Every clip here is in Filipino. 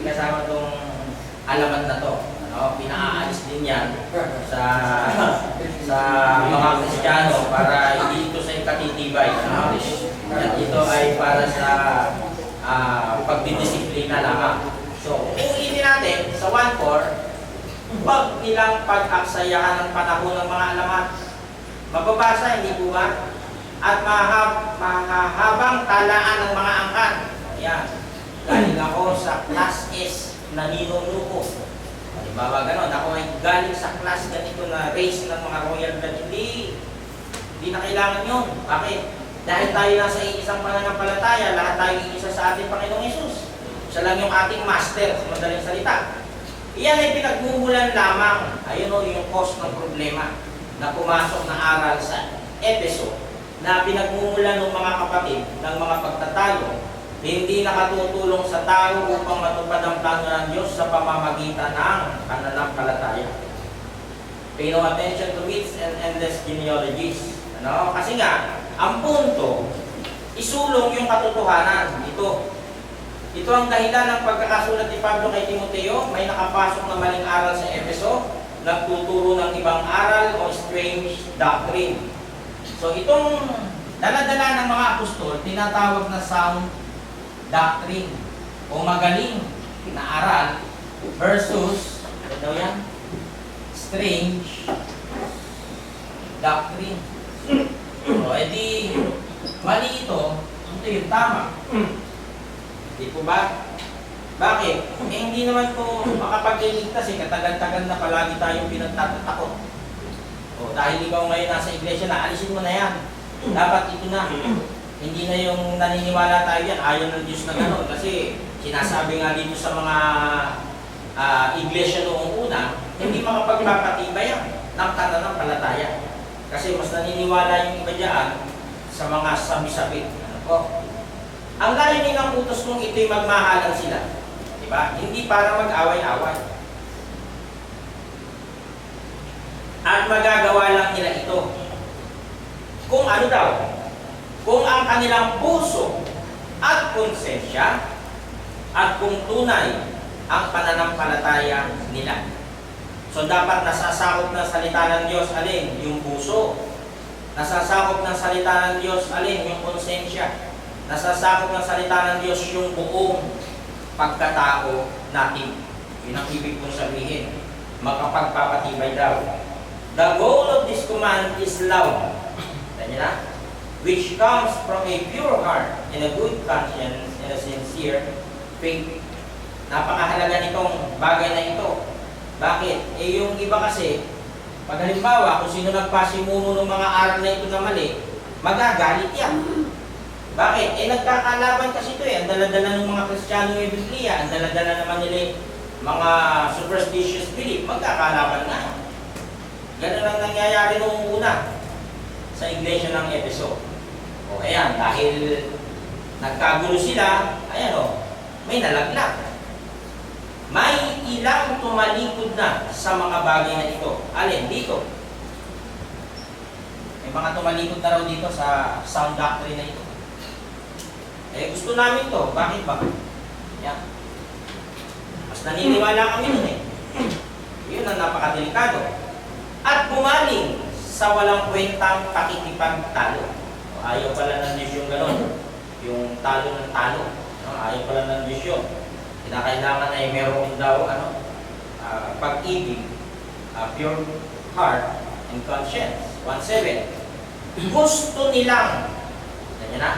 Hindi kasama tong alamat na to. Ano, pinaalis din yan sa sa mga Kristiyano para hindi ito sa ikatitibay. Ano? At ito ay para sa ah, pagdidisiplina lamang. So, uulitin natin sa 1.4, huwag nilang pag-aksayahan ng panahon ng mga alamat. Mababasa, hindi po ba? At mahab, mahahabang talaan ng mga angkan. Ayan. Galing ako sa class S na ninunuko. Halimbawa ganon, ako ay galing sa class ganito na race ng mga royal blood. Hindi, hindi na kailangan yun. Bakit? Dahil tayo nasa isang pananampalataya, lahat tayo isa sa ating Panginoong Yesus. Siya lang yung ating master, sa madaling salita. Iyan ay pinagmumulan lamang. Ayun o yung cause ng problema na pumasok na aral sa Epeso na pinagmumulan ng mga kapatid ng mga pagtatalo hindi nakatutulong sa tao upang matupad ang plano ng Diyos sa pamamagitan ng pananampalataya. Pay no attention to myths and endless genealogies. Ano? Kasi nga, ang punto, isulong yung katotohanan. Ito. Ito ang dahilan ng pagkakasulat ni Pablo kay Timoteo. May nakapasok na maling aral sa Efeso, nagtuturo ng ibang aral o strange doctrine. So itong daladala ng mga apostol, tinatawag na sound doctrine o magaling na aral versus, ano daw yan? Strange doctrine. O, edi, mali ito, ito yung tama. Di po ba? Bakit? Eh, hindi naman po makapag-iligtas eh, katagal-tagal na palagi tayong pinagtatatakot. O, dahil ikaw ngayon nasa iglesia na, alisin mo na yan. Dapat ito na. Hindi na yung naniniwala tayo yan, ayaw ng Diyos na gano'n. Kasi sinasabi nga dito sa mga ah, iglesia noong una, hindi makapagpapatibay yan ng pananampalataya. Kasi mas naniniwala yung iba dyan sa mga sabi-sabi. Ano po? Ang layunin ng utos kong ito'y magmahalan sila. Di ba? Hindi para mag-away-away. At magagawa lang nila ito. Kung ano daw, kung ang kanilang puso at konsensya at kung tunay ang pananampalataya nila. So dapat nasasakop ng salita ng Diyos alin? Yung puso. Nasasakop ng salita ng Diyos alin? Yung konsensya. Nasasakop ng salita ng Diyos yung buong pagkatao natin. Yun ang ibig kong sabihin. Makapagpapatibay daw. The goal of this command is love. Tanya na? Which comes from a pure heart and a good conscience and a sincere faith. Napakahalaga nitong bagay na ito. Bakit? Eh yung iba kasi, pag halimbawa, kung sino nagpasimuno ng mga aral na ito na mali, magagalit yan. Bakit? Eh nagkakalaban kasi ito eh. Ang daladala ng mga Kristiyano ng Biblia, ang daladala naman nila mga superstitious belief, magkakalaban na. Ganun ang nangyayari noong una sa iglesia ng Efeso. O ayan, dahil nagkagulo sila, ayan o, may nalaglag. May ilang tumalikod na sa mga bagay na ito. Alin? Dito. May mga tumalikod na raw dito sa sound doctrine na ito. Eh, gusto namin to. Bakit ba? Yan. Mas naniniwala kami nun eh. Yun ang napakadelikado. At bumaling sa walang kwentang pakikipagtalo. O, Ayaw pala ng Diyos yung gano'n. Yung talo ng talo. No? Ayaw pala ng Diyos yun. Kinakailangan ay meron daw ano, ah, pag-ibig, ah, pure heart and conscience. 1.7 Gusto nilang, ganyan na,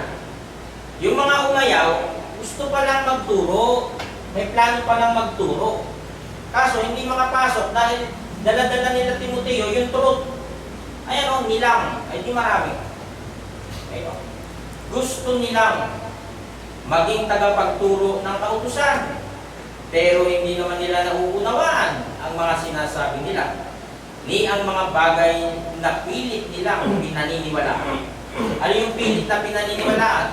yung mga umayaw, gusto pa lang magturo, may plano pa lang magturo. Kaso hindi makapasok dahil dala-dala nila Timoteo yung truth. Ayan o, nilang, ay di marami. Ayun. Gusto nilang maging tagapagturo ng kautusan. Pero hindi naman nila nauunawaan ang mga sinasabi nila. Ni ang mga bagay na pilit nilang pinaniniwalaan. Ano yung pilit na pinaniniwalaan?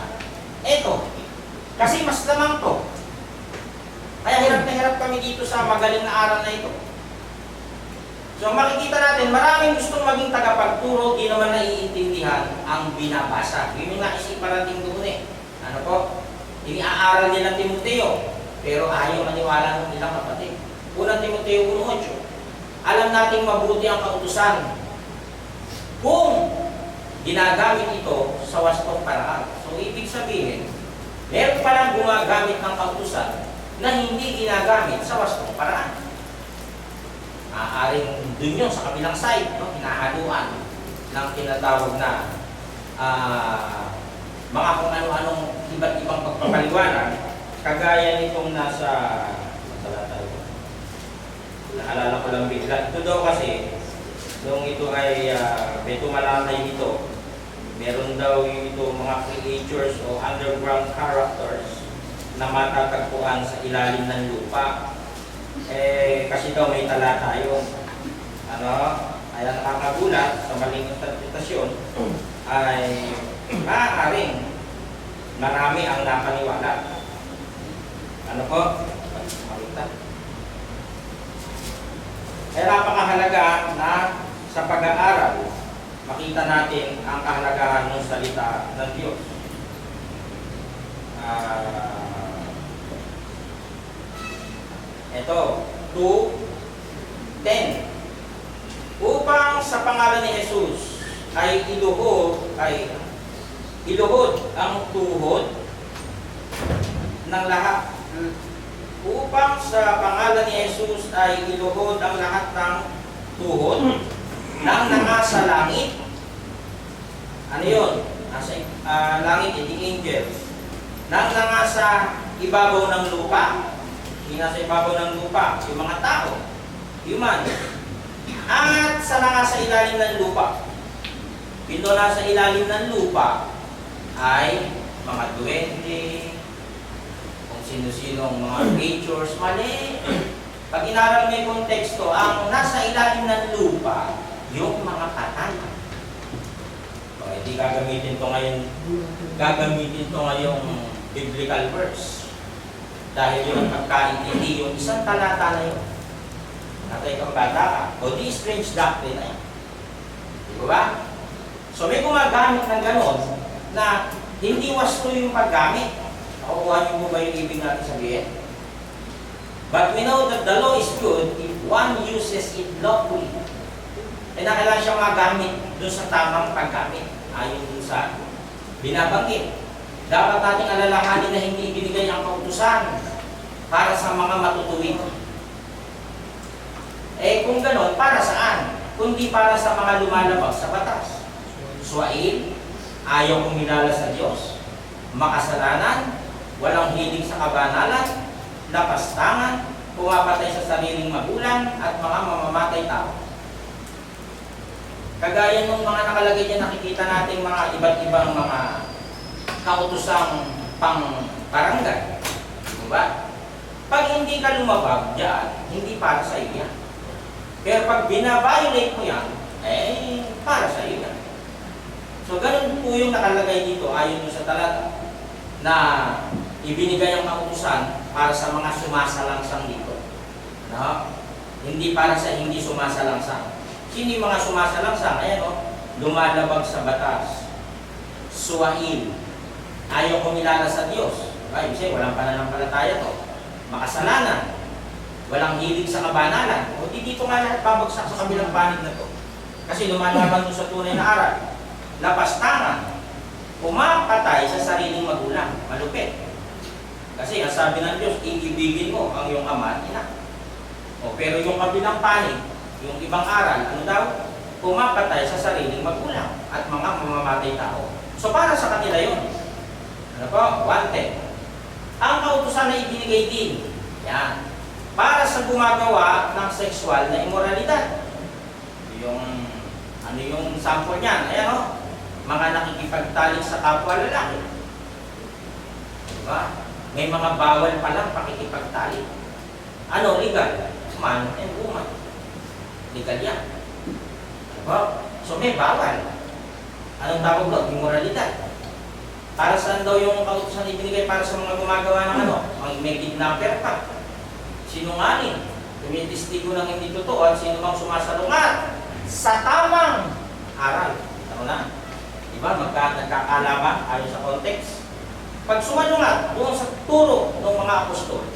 Eto. Kasi mas lamang to. Kaya hirap na hirap kami dito sa magaling na aral na ito. So makikita natin, maraming gustong maging tagapagturo, di naman naiintindihan ang binabasa. Yun yung naisip parating doon eh. Ano po? Iniaaral nila Timoteo. Pero ayaw maniwala ng ilang kapatid. Unang Timoteo 1.8 Alam nating mabuti ang kautusan kung ginagamit ito sa wastong paraan. So, ibig sabihin, meron palang gumagamit ng kautusan na hindi ginagamit sa wastong paraan. Maaaring dun yun sa kabilang side, no? hinahaluan ng tinatawag na ah, mga kung ano-anong iba't ibang pagpapaliwanag, kagaya nitong nasa, naalala ko lang bigla. Ito daw kasi, nung ito ay uh, may tumalakay dito, meron daw ito mga creatures o underground characters na matatagpuan sa ilalim ng lupa. Eh, kasi daw may talata yun. Ano, ay ang nakakagulat sa maling interpretasyon ay maaaring marami ang napaniwala. Ano po? Makita. Kaya napakahalaga na sa pag-aaral, makita natin ang kahalagahan ng salita ng Diyos. Ah, ito, 2.10 Upang sa pangalan ni Jesus ay iluhod, ay iluhod ang tuhod ng lahat. Upang sa pangalan ni Jesus ay iluhod ang lahat ng tuhod ng nasa langit. Ano yun? Nasa ah, langit, the angels. Nang nangasa ibabaw ng lupa. Yung nasa ibabaw ng lupa, yung mga tao, human. At sa nangasa ilalim ng lupa. Ito nasa ilalim ng lupa ay mga duwende, kung sino-sinong mga creatures, mali. Pag inaral mo yung konteksto, ang nasa ilalim ng lupa, yung mga patay. O, hindi gagamitin to ngayon, gagamitin to ngayong biblical verse. Dahil yun ang pagkaintindi, yung isang talata na yun. Natay kang bata ka. O di strange doctrine na yan. Di ba? So may gumagamit ng ganon na hindi wasto yung paggamit. Nakukuha niyo mo ba yung ibig natin sabihin? But we know that the law is good if one uses it lawfully. Eh na kailangan siyang magamit doon sa tamang paggamit. Ayon dun sa binabanggit. Dapat nating alalahanin na hindi ibinigay ang kautusan para sa mga matutuwid. Eh kung ganon, para saan? Kundi para sa mga lumalabag sa batas. Suwain, ayaw kumilala sa Diyos, makasalanan, walang hilig sa kabanalan, lapastangan, pumapatay sa sariling magulang, at mga mamamatay tao. Kagaya ng mga nakalagay dyan, nakikita natin mga iba't ibang mga kautusang pang barangay. Diba? Pag hindi ka lumabag dyan, hindi para sa iyo yan. Pero pag binabiolate mo yan, eh, para sa iyo yan. So, ganun po yung nakalagay dito ayon sa talata na ibinigay ang kautusan para sa mga sumasalangsang dito. No? Hindi para sa hindi sumasalangsang. Sino yung mga sumasalangsang? Ayan o, lumalabag sa batas. Suwain. Ayaw kumilala sa Diyos. Ibig sabihin, walang pananampalataya to. Makasalanan. Walang hilig sa kabanalan. O di dito nga lahat babagsak sa kabilang panig na to. Kasi lumalaban doon sa tunay na aral. Lapastangan. Pumapatay sa sariling magulang. Malupit. Kasi ang sabi ng Diyos, iibigin mo ang iyong ama at ina. O, pero yung kabilang panig, yung ibang aral, ano daw? Pumapatay sa sariling magulang at mga mamamatay tao. So para sa kanila yun. Ano po? Wanted. Ang kautusan na ibinigay din, yan, para sa gumagawa ng sexual na immoralidad. Yung, ano yung sample niyan? Ayan o, mga nakikipagtalik sa kapwa lalaki. Diba? May mga bawal pa lang pakikipagtalik. Ano, legal? Man and woman. Legal yan. Diba? So may bawal. Anong tawag doon? Immoralidad. Para saan daw yung kautusan ibinigay para sa mga gumagawa ng ano? Ang may kidnapper pa. Sinungaling. Tumitistigo ng hindi totoo at sino mang sumasalungat sa tamang aral. Ano na? Diba? Magka, nagkakalaban ayon sa context. Pag sumalungat doon sa turo ng mga apostol,